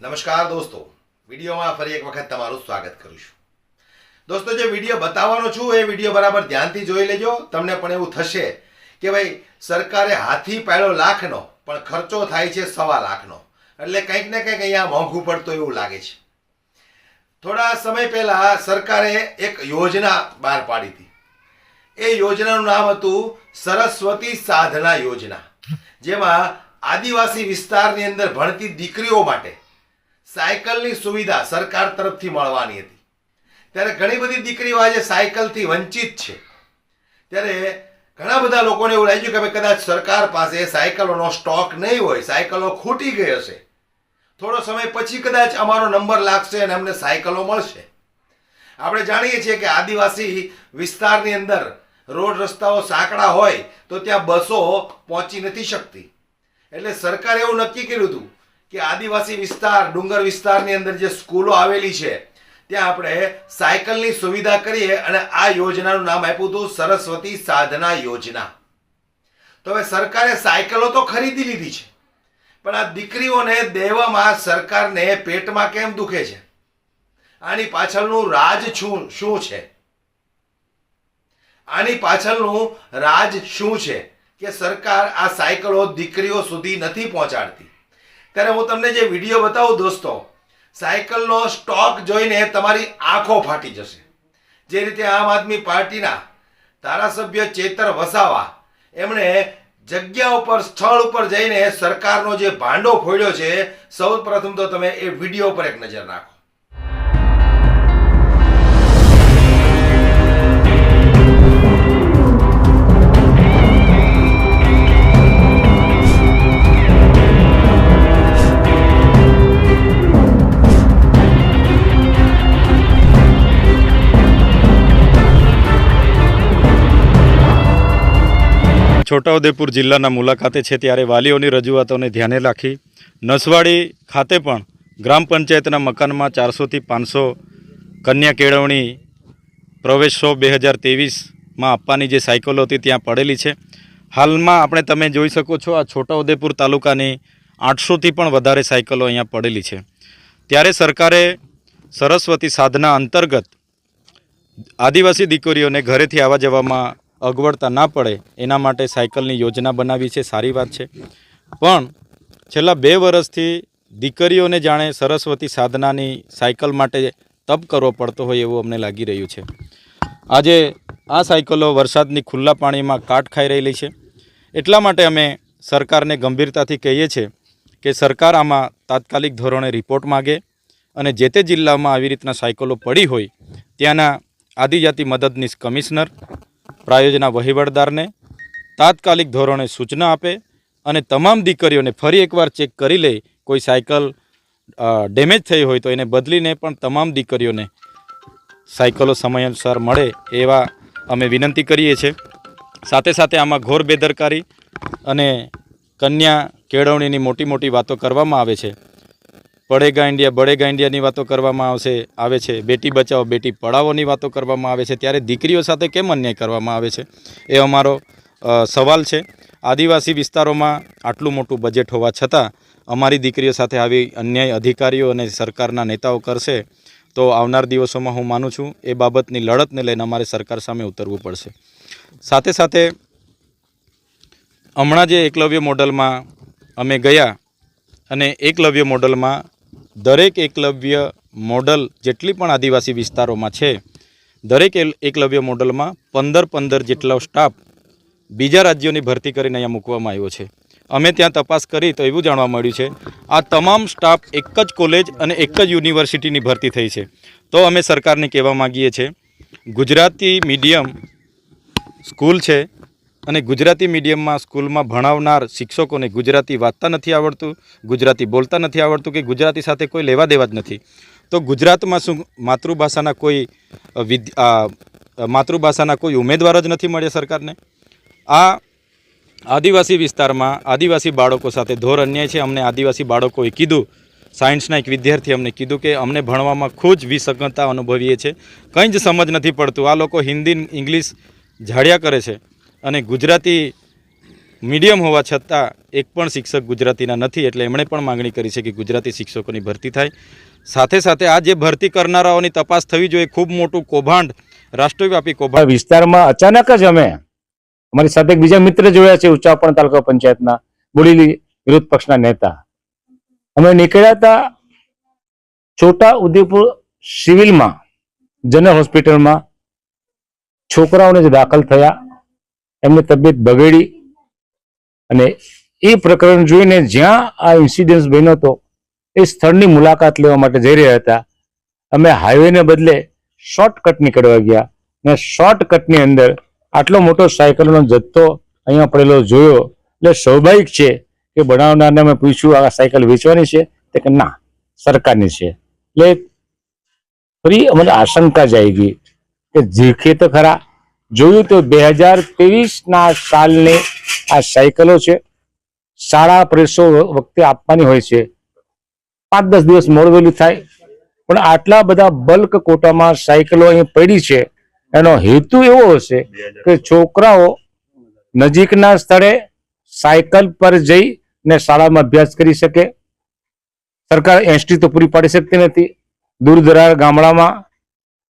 નમસ્કાર દોસ્તો. વિડીયોમાં ફરી એક વખત તમારું સ્વાગત કરું છું. દોસ્તો, જે વીડિયો બતાવવાનો છું, એ વીડિયો બરાબર ધ્યાનથી જોઈ લેજો. તમને પણ એવું થશે કે ભાઈ, સરકારે હાથી પાડ્યો લાખનો, પણ ખર્ચો થાય છે સવા લાખનો. એટલે કંઈક ને કંઈક અહીંયા મોંઘું પડતું એવું લાગે છે. થોડા સમય પહેલા સરકારે એક યોજના બહાર પાડી હતી. એ યોજનાનું નામ હતું સરસ્વતી સાધના યોજના. જેમાં આદિવાસી વિસ્તારની અંદર ભણતી દીકરીઓ માટે સાયકલની સુવિધા સરકાર તરફથી મળવાની હતી. ત્યારે ઘણી બધી દીકરીઓ આજે સાયકલથી વંચિત છે. ત્યારે ઘણા બધા લોકોને એવું લાગ્યું કે ભાઈ કદાચ સરકાર પાસે સાયકલોનો સ્ટોક નહીં હોય, સાયકલો ખૂટી ગઈ હશે. થોડો સમય પછી કદાચ અમારો નંબર લાગશે અને અમને સાયકલો મળશે. આપણે જાણીએ છીએ કે આદિવાસી વિસ્તારની અંદર રોડ રસ્તાઓ સાંકડા હોય તો ત્યાં બસો પહોંચી નથી શકતી. એટલે સરકારે એવું નક્કી કર્યું હતું કે આદિવાસી વિસ્તાર, ડુંગર વિસ્તારની અંદર જે સ્કૂલો આવેલી છે, ત્યાં આપણે સાયકલની સુવિધા કરીએ અને આ યોજનાનું નામ આપ્યું હતું સરસ્વતી સાધના યોજના. તો હવે સરકારે સાયકલો તો ખરીદી લીધી છે, પણ આ દીકરીઓને દેવામાં સરકારને પેટમાં કેમ દુખે છે? આની પાછળનું રાજ શું શું છે? આની પાછળનું રાજ શું છે કે સરકાર આ સાયકલો દીકરીઓ સુધી નથી પહોંચાડતી? ત્યારે હું તમને જે વીડિયો બતાવું દોસ્તો, સાયકલનો સ્ટોક જોઈને તમારી આંખો ફાટી જશે. જે રીતે આમ આદમી પાર્ટીના ધારાસભ્ય ચેતર વસાવા, એમણે જગ્યા ઉપર, સ્થળ ઉપર જઈને સરકારનો જે ભાંડો ફોડ્યો છે, સૌ પ્રથમ તો તમે એ વીડિયો પર એક નજર નાખો. છોટાઉદેપુર જિલ્લાના મુલાકાતે છે ત્યારે વાલીઓની રજૂઆતોને ધ્યાને રાખી નસવાડી ખાતે પણ ગ્રામ પંચાયતના મકાનમાં ચારસોથી પાંચસો કન્યા કેળવણી પ્રવેશો બે હજાર ત્રેવીસમાં આપવાની જે સાયકલો હતી ત્યાં પડેલી છે. હાલમાં આપણે તમે જોઈ શકો છો આ છોટાઉદેપુર તાલુકાની આઠસોથી પણ વધારે સાયકલો અહીંયા પડેલી છે. ત્યારે સરકારે સરસ્વતી સાધના અંતર્ગત આદિવાસી દીકરીઓને ઘરેથી આવવા જવામાં અગવડતા ના પડે, એના માટે સાયકલની યોજના બનાવી છે, સારી વાત છે. પણ છેલ્લા બે વર્ષથી દીકરીઓને જાણે સરસ્વતી સાધનાની સાયકલ માટે તપ કરવો પડતો હોય એવું અમને લાગી રહ્યું છે. આજે આ સાયકલો વરસાદની ખુલ્લા પાણીમાં કાટ ખાઈ રહેલી છે. એટલા માટે અમે સરકારને ગંભીરતાથી કહીએ છીએ કે સરકાર આમાં તાત્કાલિક ધોરણે રિપોર્ટ માગે અને જે તે જિલ્લામાં આવી રીતના સાયકલો પડી હોય, ત્યાંના આદિજાતિ મદદનીશ કમિશનર પ્રાયોજના વહીવટદારને તાત્કાલિક ધોરણે સૂચના આપે અને તમામ દીકરીઓને ફરી એકવાર ચેક કરી લે કોઈ સાયકલ ડેમેજ થઈ હોય તો એને બદલીને પણ તમામ દીકરીઓને સાયકલો સમયાનુસાર મળે એવા અમે વિનંતી કરીએ છીએ. સાથે સાથે આમાં ઘોર બેદરકારી અને કન્યા કેળવણીની મોટી મોટી વાતો કરવામાં આવે છે. પડેગા ઇન્ડિયા, બળેગા ઇન્ડિયાની વાતો કરવામાં આવશે, આવે છે. બેટી બચાવો, બેટી પઢાવોની વાતો કરવામાં આવે છે. ત્યારે દીકરીઓ સાથે કેમ અન્યાય કરવામાં આવે છે? એ અમારો સવાલ છે. આદિવાસી વિસ્તારોમાં આટલું મોટું બજેટ હોવા છતાં અમારી દીકરીઓ સાથે આવી અન્યાય અધિકારીઓ અને સરકારના નેતાઓ કરશે તો આવનાર દિવસોમાં હું માનું છું એ બાબતની લડતને લઈને અમારે સરકાર સામે ઉતરવું પડશે. સાથે સાથે હમણાં જે એકલવ્ય મોડલમાં અમે ગયા અને એકલવ્ય મોડલમાં દરેક એકલવ્ય મોડલ જેટલી પણ આદિવાસી વિસ્તારોમાં છે, દરેક એકલવ્ય મોડલમાં પંદર પંદર જેટલો સ્ટાફ બીજા રાજ્યોની ભરતી કરીને અહીંયા મૂકવામાં આવ્યો છે. અમે ત્યાં તપાસ કરી તો એવું જાણવા મળ્યું છે, આ તમામ સ્ટાફ એક જ કોલેજ અને એક જ યુનિવર્સિટીની ભરતી થઈ છે. તો અમે સરકારને કહેવા માગીએ છીએ, ગુજરાતી મીડિયમ સ્કૂલ છે અને ગુજરાતી મીડિયમમાં સ્કૂલમાં ભણાવનાર શિક્ષકોને ગુજરાતી વાંચતા નથી આવડતું, ગુજરાતી બોલતા નથી આવડતું કે ગુજરાતી સાથે કોઈ લેવા દેવા જ નથી. તો ગુજરાતમાં શું માતૃભાષાના કોઈ માતૃભાષાના કોઈ ઉમેદવાર જ નથી મળ્યા સરકારને? આ આદિવાસી વિસ્તારમાં આદિવાસી બાળકો સાથે ધોર અન્યાય છે. અમને આદિવાસી બાળકોએ કીધું, સાયન્સના એક વિદ્યાર્થી અમને કીધું કે અમને ભણવામાં ખૂબ જ અનુભવીએ છીએ કંઈ જ સમજ નથી પડતું. આ લોકો હિન્દી, ઇંગ્લિશ ઝાડ્યા કરે છે. અને ગુજરાતી મીડિયમ હોવા છતાં એક પણ શિક્ષક ગુજરાતીના નથી, એટલે એમણે પણ માંગણી કરી છે કે ગુજરાતી શિક્ષકોની ભરતી થાય. સાથે સાથે આ જે ભરતી કરનારાઓની તપાસ થવી જોઈએ, ખૂબ મોટું કૌભાંડ, રાષ્ટ્રવ્યાપી કૌભાંડ. વિસ્તારમાં અચાનક જ અમે અમારી સાથે એક બીજા મિત્ર જોયા છે ઉચ્ચાપણ તાલુકા પંચાયતના, બોડેલી વિરોધ પક્ષના નેતા. અમે નીકળ્યા હતા છોટા ઉદેપુર સિવિલમાં જનરલ હોસ્પિટલમાં છોકરાઓને જે દાખલ થયા એમની તબિયત બગડી અને એ પ્રકરણ જોઈને જ્યાં આ ઇન્સિડન્સ બન્યો હતો, એ સ્થળની મુલાકાત લેવા માટે જઈ રહ્યા હતા. અમે હાઈવેને બદલે શોર્ટકટ નીકળવા ગયા અને શોર્ટકટની અંદર આટલો મોટો સાયકલનો જથ્થો અહીંયા પડેલો જોયો. એટલે સ્વાભાવિક છે કે બનાવનારને અમે પૂછ્યું, આ સાયકલ વેચવાની છે? તે કે, ના, સરકારની છે. એટલે ફરી અમને આશંકા જાગી કે જીખે તો ખરા જોયું તો બે હજાર ત્રેવીસના સાલની આ સાયકલો છે. શાળા પ્રેસો વખતે આપવાની હોય છે. પાંચ દસ દિવસ મોડવેલી થાય. પણ આટલા બધા બલ્ક કોટામાં સાયકલો અહીં પડી છે. એનો હેતુ એવો હશે કે છોકરાઓ નજીકના સ્થળે સાયકલ પર જઈ ને શાળામાં અભ્યાસ કરી શકે. સરકાર એસટી તો પૂરી પાડી શકતી નથી. દૂર દરાર ગામડામાં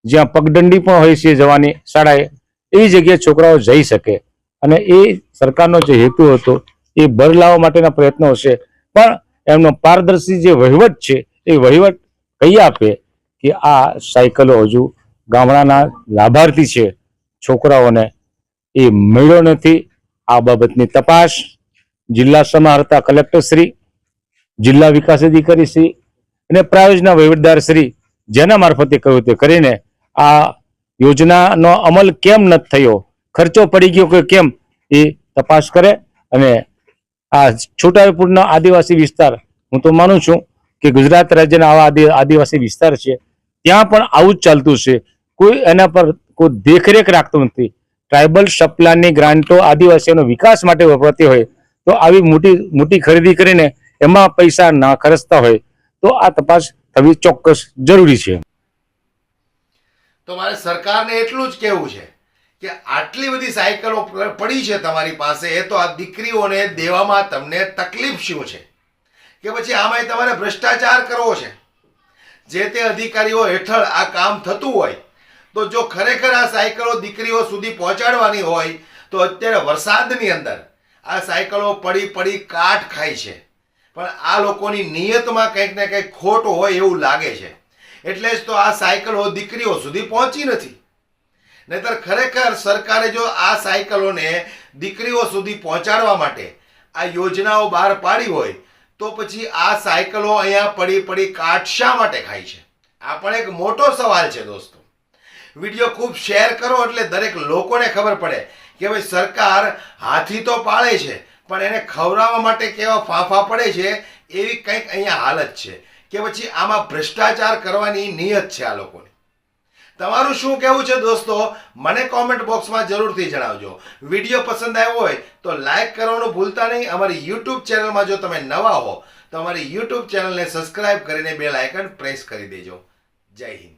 જ્યાં પગદંડી પણ હોય છે જવાની શાળાએ એવી જગ્યાએ છોકરાઓ જઈ શકે. અને એ સરકારનો જે હેતુ હતો, એ ભર લાવવા માટેના પ્રયત્નો હશે. પણ એમનો પારદર્શી જે વહીવટ છે, એ વહીવટ કહી આપે કે આ સાયકલો હજુ ગામડાના લાભાર્થી છે છોકરાઓને? એ મળ્યો નથી. આ બાબતની તપાસ જિલ્લા સમાહર્તા કલેક્ટર શ્રી, જિલ્લા વિકાસ અધિકારી શ્રી અને પ્રાયોજના વહીવટદાર શ્રી જેના મારફતે કહ્યું તે કરીને આ યોજનાનો અમલ કેમ નથી થયો? ખર્ચો પડી ગયો કે કેમ? એ તપાસ કરે અને આ છોટાઉદેપુરનો આદિવાસી વિસ્તાર, હું તો માનું છું કે ગુજરાત રાજ્યના આવા આદિ- આદિવાસી વિસ્તાર છે, ત્યાં પણ આવું જ ચાલતું છે. કોઈ એના પર કોઈ દેખરેખ રાખતું નથી. ટ્રાઇબલ સપ્લાયની ગ્રાન્ટો આદિવાસીઓનો વિકાસ માટે વપરાતી હોય તો આવી મોટી મોટી ખરીદી કરીને એમાં પૈસા ના ખર્ચતા હોય તો આ તપાસ થવી ચોક્કસ જરૂરી છે. તો મારે સરકારને એટલું જ કહેવું છે કે આટલી બધી સાયકલો પડી છે તમારી પાસે, એ તો આ દીકરીઓને દેવામાં તમને તકલીફ શું છે? કે પછી આમાંય તમારે ભ્રષ્ટાચાર કરવો છે. જે તે અધિકારીઓ હેઠળ આ કામ થતું હોય, તો જો ખરેખર આ સાયકલો દીકરીઓ સુધી પહોંચાડવાની હોય, તો અત્યારે વરસાદની અંદર આ સાયકલો પડી પડી કાટ ખાય છે. પણ આ લોકોની નિયતમાં કંઈક ને કંઈક ખોટ હોય એવું લાગે છે. એટલે જ તો આ સાયકલો દીકરીઓ સુધી પહોંચી નથી. નહીતર ખરેખર સરકારે જો આ સાયકલોને દીકરીઓ સુધી પહોંચાડવા માટે આ યોજનાઓ બહાર પાડી હોય, તો પછી આ સાયકલો અહીંયા પડી પડી કાટ શા માટે ખાય છે? આ પણ એક મોટો સવાલ છે દોસ્તો. વીડિયો ખૂબ શેર કરો એટલે દરેક લોકોને ખબર પડે કે ભાઈ સરકાર હાથી તો પાળે છે, પણ એને ખવડાવવા માટે કેવા ફાંફા પડે છે એવી કંઈક અહીંયા હાલત છે. કે પછી આમાં ભ્રષ્ટાચાર કરવાની નિયત છે આ લોકોની. તમારું શું કહેવું છે દોસ્તો? મને કોમેન્ટ બોક્સમાં જરૂરથી જણાવજો. વીડિયો પસંદ આવ્યો હોય તો લાઇક કરવાનું ભૂલતા નહીં. અમારી યુટ્યુબ ચેનલમાં જો તમે નવા હો, તો અમારી યુટ્યુબ ચેનલને સબસ્ક્રાઇબ કરીને બેલ આઇકન પ્રેસ કરી દેજો. જય હિન્દ.